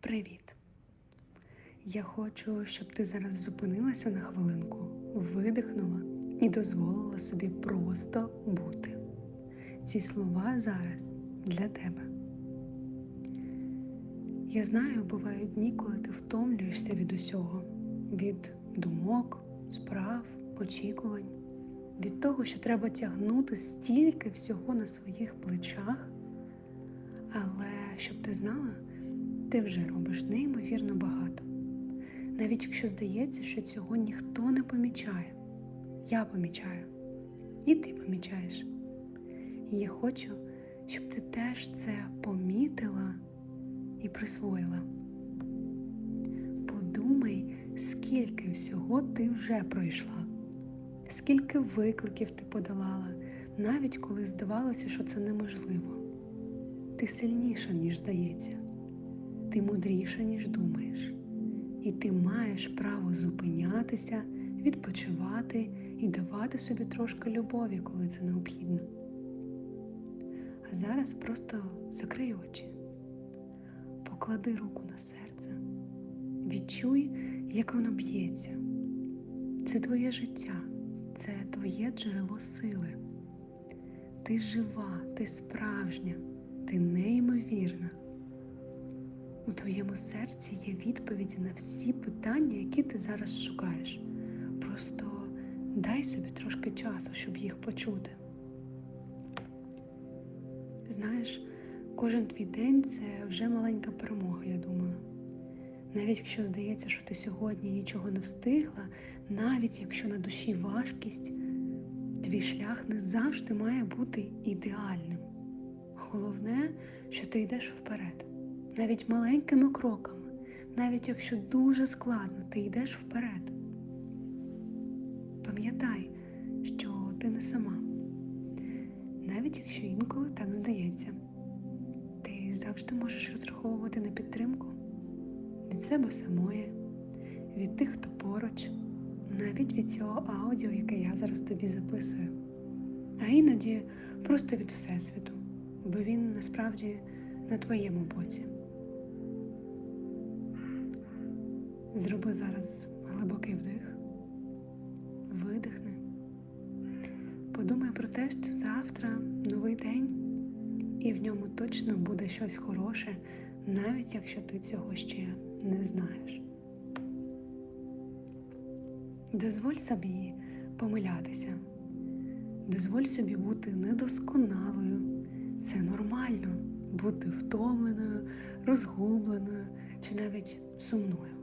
Привіт! Я хочу, щоб ти зараз зупинилася на хвилинку, видихнула і дозволила собі просто бути. Ці слова зараз для тебе. Я знаю, бувають дні, коли ти втомлюєшся від усього, від думок, справ, очікувань, від того, що треба тягнути стільки всього на своїх плечах. Але щоб ти знала, ти вже робиш неймовірно багато. Навіть якщо здається, що цього ніхто не помічає, я помічаю, і ти помічаєш. І я хочу, щоб ти теж це помітила і присвоїла. Подумай, скільки всього ти вже пройшла, скільки викликів ти подолала, навіть коли здавалося, що це неможливо. Ти сильніша, ніж здається, ти мудріша, ніж думаєш, і ти маєш право зупинятися, відпочивати і давати собі трошки любові, коли це необхідно. А зараз просто закрий очі, поклади руку на серце, відчуй, як воно б'ється. Це твоє життя, це твоє джерело сили. Ти жива, ти справжня, ти неймовірна. У твоєму серці є відповіді на всі питання, які ти зараз шукаєш. Просто дай собі трошки часу, щоб їх почути. Знаєш, кожен твій день це вже маленька перемога, я думаю. Навіть якщо здається, що ти сьогодні нічого не встигла, навіть якщо на душі важкість, твій шлях не завжди має бути ідеальним. Головне, що ти йдеш вперед, навіть маленькими кроками, навіть якщо дуже складно, ти йдеш вперед. Пам'ятай, що ти не сама, навіть якщо інколи так здається, ти завжди можеш розраховувати на підтримку від себе самої, від тих, хто поруч, навіть від цього аудіо, яке я зараз тобі записую, а іноді просто від Всесвіту, бо він насправді на твоєму боці. Зроби зараз глибокий вдих, видихни. Подумай про те, що завтра новий день, і в ньому точно буде щось хороше, навіть якщо ти цього ще не знаєш. Дозволь собі помилятися, дозволь собі бути недосконалою. Це нормально бути втомленою, розгубленою чи навіть сумною.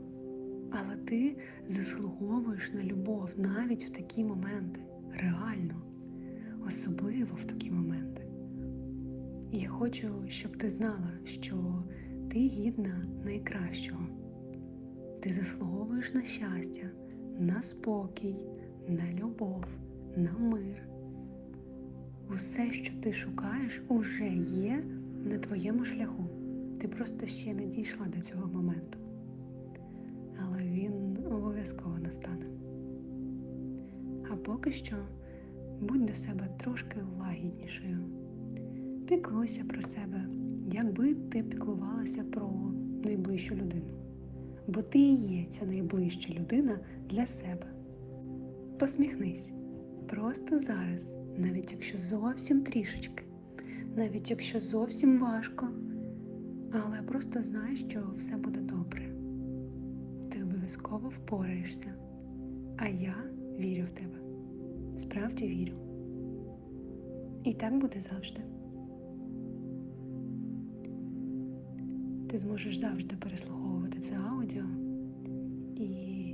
Але ти заслуговуєш на любов навіть в такі моменти, реально, особливо в такі моменти. І я хочу, щоб ти знала, що ти гідна найкращого. Ти заслуговуєш на щастя, на спокій, на любов, на мир. Усе, що ти шукаєш, уже є на твоєму шляху. Ти просто ще не дійшла до цього моменту. Але він обов'язково настане. А поки що будь до себе трошки лагіднішою. Піклуйся про себе, якби ти піклувалася про найближчу людину. Бо ти і є ця найближча людина для себе. Посміхнись просто зараз, навіть якщо зовсім трішечки, навіть якщо зовсім важко, але просто знай, що все буде добре. Обов'язково впораєшся, а я вірю в тебе. Справді вірю. І так буде завжди. Ти зможеш завжди переслуховувати це аудіо, і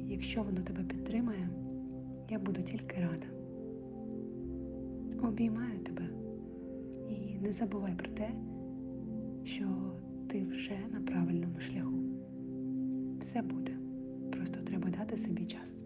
якщо воно тебе підтримає, я буду тільки рада. Обіймаю тебе і не забувай про те, що ти вже на правильному шляху. Все буде. Собі час.